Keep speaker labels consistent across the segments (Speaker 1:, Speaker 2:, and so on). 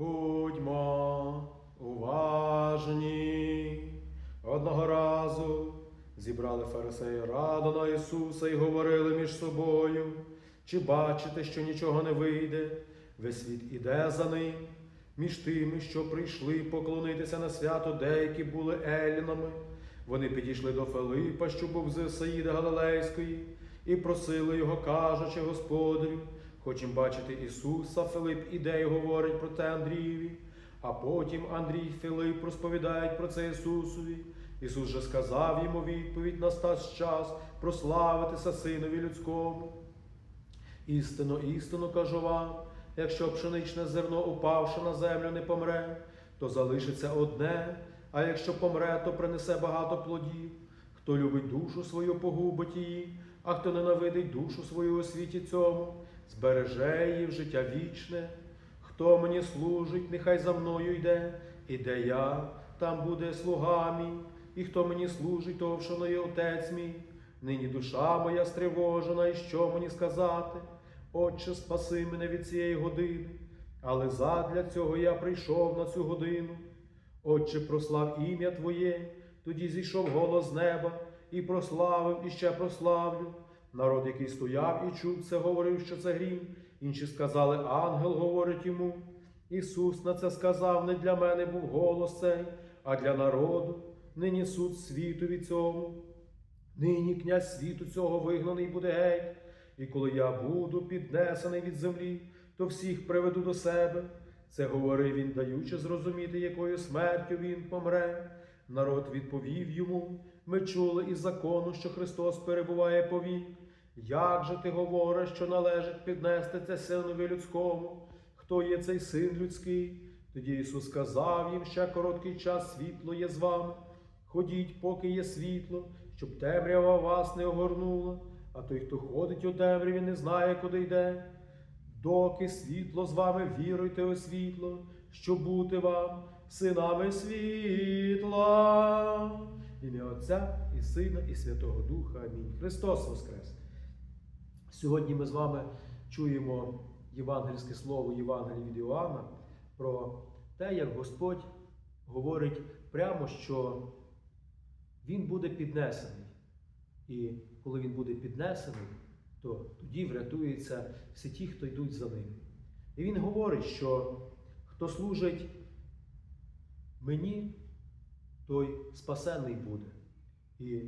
Speaker 1: Будьмо уважні. Одного разу зібрали фарисеї раду на Ісуса і говорили між собою, чи бачите, що нічого не вийде, весь світ іде за ним. Між тими, що прийшли поклонитися на свято, деякі були елінами. Вони підійшли до Филипа, що був з Саїди Галилейської, і просили його, кажучи, Господарю, хочемо бачити Ісуса, Филип іде говорить про те Андрієві. А потім Андрій Филип розповідають про це Ісусові. Ісус же сказав йому відповідь настав час прославитися Синові людському. Істинно, істинно кажу вам, якщо пшеничне зерно, упавши на землю, не помре, то залишиться одне, а якщо помре, то принесе багато плодів. Хто любить душу свою, погубить її, а хто ненавидить душу свою у світі цьому, збереже її в життя вічне. Хто мені служить, нехай за мною йде, і де я, там буде слуга мій, і хто мені служить, того вшанує отець мій. Нині душа моя стривожена, і що мені сказати? Отче, спаси мене від цієї години, але задля цього я прийшов на цю годину. Отче, прослав ім'я Твоє, тоді зійшов голос неба, і прославив, і ще прославлю. Народ, який стояв і чув це, говорив, що це грім. Інші сказали, ангел говорить йому. Ісус на це сказав, не для мене був голос цей, а для народу. Нині суд світу від цьому. Нині князь світу цього вигнаний буде геть. І коли я буду піднесений від землі, то всіх приведу до себе. Це говорив він, даючи зрозуміти, якою смертю він помре. Народ відповів йому: ми чули із закону, що Христос перебуває повік. Як же ти говориш, що належить піднести це синові людському? Хто є цей син людський? Тоді Ісус сказав їм ще короткий час світло є з вами. Ходіть, поки є світло, щоб темрява вас не огорнула, а той, хто ходить у темряві, не знає, куди йде. Доки світло з вами віруйте у світло, щоб бути вам синами світла. Ім'я Отця і Сина, і Святого Духа. Амінь. Христос Воскрес! Сьогодні ми з вами чуємо євангельське слово Євангелія від Іоанна про те, як Господь говорить прямо, що Він буде піднесений. І коли він буде піднесений, то тоді врятуються всі ті, хто йдуть за ним. І він говорить, що хто служить мені, той спасенний буде. І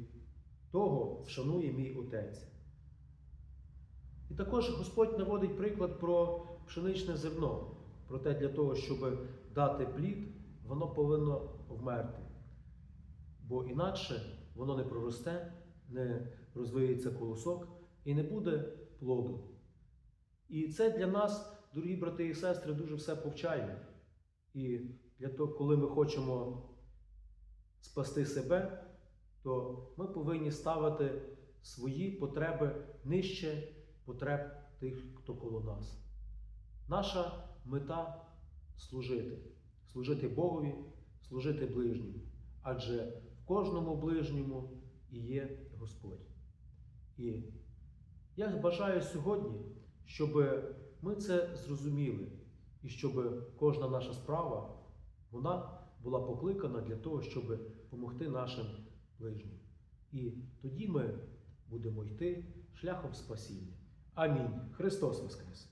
Speaker 1: того вшанує мій Отець. І також Господь наводить приклад про пшеничне зерно, про те, для того, щоб дати плід, воно повинно вмерти. Бо інакше воно не проросте, не розвиється колосок і не буде плоду. І це для нас, дорогі брати і сестри, дуже все повчальне. І для того, коли ми хочемо спасти себе, то ми повинні ставити свої потреби нижче потреб тих, хто коло нас. Наша мета служити, служити Богові, служити ближньому. Адже в кожному ближньому і є Господь. І я бажаю сьогодні, щоб ми це зрозуміли, і щоб кожна наша справа вона була покликана для того, щоб допомогти нашим ближнім. І тоді ми будемо йти шляхом спасіння. Амінь. Христос Воскрес!